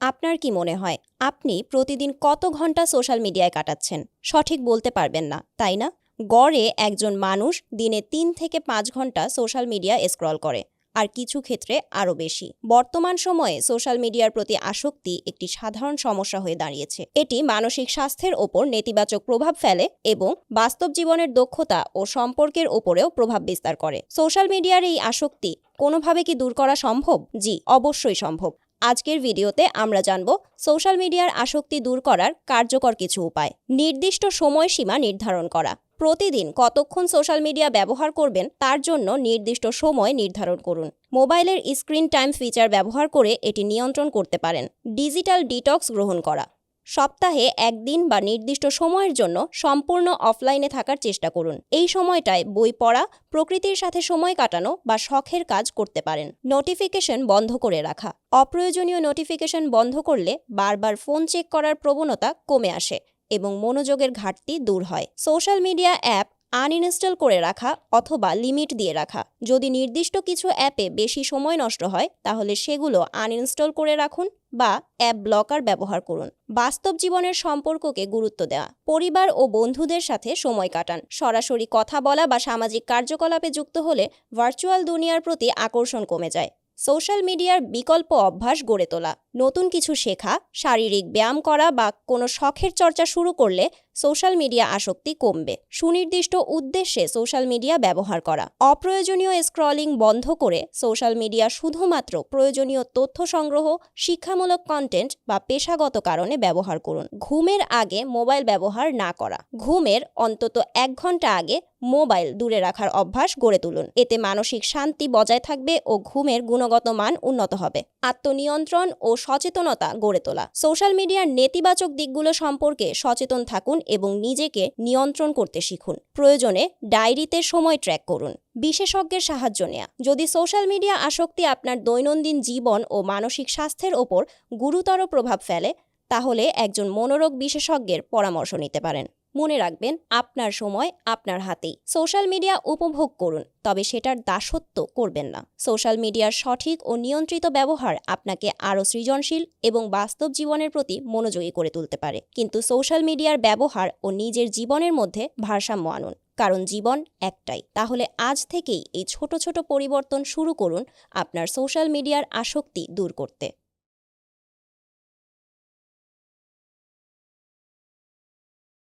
আপনার কি মনে হয়? আপনি প্রতিদিন কত ঘণ্টা সোশ্যাল মিডিয়ায় কাটাচ্ছেন? সঠিক বলতে পারবেন না, তাই না? গড়ে একজন মানুষ দিনে তিন থেকে পাঁচ ঘণ্টা সোশ্যাল মিডিয়া স্ক্রল করে, আর কিছু ক্ষেত্রে আরও বেশি। বর্তমান সময়ে সোশ্যাল মিডিয়ার প্রতি আসক্তি একটি সাধারণ সমস্যা হয়ে দাঁড়িয়েছে। এটি মানসিক স্বাস্থ্যের ওপর নেতিবাচক প্রভাব ফেলে এবং বাস্তব জীবনের দক্ষতা ও সম্পর্কের ওপরেও প্রভাব বিস্তার করে। সোশ্যাল মিডিয়ার এই আসক্তি কোনোভাবে কি দূর করা সম্ভব? জি, অবশ্যই সম্ভব। আজকের ভিডিওতে আমরা জানব সোশ্যাল মিডিয়ার আসক্তি দূর করার কার্যকর কিছু উপায়। নির্দিষ্ট সময়সীমা নির্ধারণ করা। প্রতিদিন কতক্ষণ সোশ্যাল মিডিয়া ব্যবহার করবেন তার জন্য নির্দিষ্ট সময় নির্ধারণ করুন। মোবাইলের স্ক্রিন টাইম ফিচার ব্যবহার করে এটি নিয়ন্ত্রণ করতে পারেন। ডিজিটাল ডিটক্স গ্রহণ করা। সপ্তাহে একদিন বা নির্দিষ্ট সময়ের জন্য সম্পূর্ণ অফলাইনে থাকার চেষ্টা করুন। এই সময়টায় বই পড়া, প্রকৃতির সাথে সময় কাটানো বা শখের কাজ করতে পারেন। নোটিফিকেশন বন্ধ করে রাখা। অপ্রয়োজনীয় নোটিফিকেশন বন্ধ করলে বারবার ফোন চেক করার প্রবণতা কমে আসে এবং মনোযোগের ঘাটতি দূর হয়। সোশ্যাল মিডিয়া অ্যাপ আনইনস্টল করে রাখা অথবা লিমিট দিয়ে রাখা। যদি নির্দিষ্ট কিছু অ্যাপে বেশি সময় নষ্ট হয়, তাহলে সেগুলো আনইনস্টল করে রাখুন বা অ্যাপ ব্লকার ব্যবহার করুন। বাস্তব জীবনের সম্পর্ককে গুরুত্ব দেওয়া। পরিবার ও বন্ধুদের সাথে সময় কাটান। সরাসরি কথা বলা বা সামাজিক কার্যকলাপে যুক্ত হলে ভার্চুয়াল দুনিয়ার প্রতি আকর্ষণ কমে যায়। সোশ্যাল মিডিয়ার বিকল্প অভ্যাস গড়ে তোলা। নতুন কিছু শেখা, শারীরিক ব্যায়াম করা বা কোনো শখের চর্চা শুরু করলে সোশ্যাল মিডিয়া আসক্তি কমবে। সুনির্দিষ্ট উদ্দেশ্যে সোশ্যাল মিডিয়া ব্যবহার করা। অপ্রয়োজনীয় স্ক্রলিং বন্ধ করে সোশ্যাল মিডিয়া শুধুমাত্র প্রয়োজনীয় তথ্য সংগ্রহ, শিক্ষামূলক কন্টেন্ট বা পেশাগত কারণে ব্যবহার করুন। ঘুমের আগে মোবাইল ব্যবহার না করা। ঘুমের অন্তত এক ঘণ্টা আগে মোবাইল দূরে রাখার অভ্যাস গড়ে তুলুন। এতে মানসিক শান্তি বজায় থাকবে ও ঘুমের গুণগত মান উন্নত হবে। আত্মনিয়ন্ত্রণ ও সচেতনতা গড়ে তোলা। সোশ্যাল মিডিয়ার নেতিবাচক দিকগুলো সম্পর্কে সচেতন থাকুন এবং নিজেকে নিয়ন্ত্রণ করতে শিখুন। প্রয়োজনে ডায়েরিতে সময় ট্র্যাক করুন। বিশেষজ্ঞের সাহায্য নেয়া। যদি সোশ্যাল মিডিয়া আসক্তি আপনার দৈনন্দিন জীবন ও মানসিক স্বাস্থ্যের ওপর গুরুতর প্রভাব ফেলে, তাহলে একজন মনোরোগ বিশেষজ্ঞের পরামর্শ নিতে পারেন। মনে রাখবেন, আপনার সময় আপনার হাতেই। সোশ্যাল মিডিয়া উপভোগ করুন, তবে সেটার দাসত্ব করবেন না। সোশ্যাল মিডিয়ার সঠিক ও নিয়ন্ত্রিত ব্যবহার আপনাকে আরও সৃজনশীল এবং বাস্তব জীবনের প্রতি মনোযোগী করে তুলতে পারে। কিন্তু সোশ্যাল মিডিয়ার ব্যবহার ও নিজের জীবনের মধ্যে ভারসাম্য আনুন, কারণ জীবন একটাই। তাহলে আজ থেকেই এই ছোট ছোট পরিবর্তন শুরু করুন আপনার সোশ্যাল মিডিয়ার আসক্তি দূর করতে।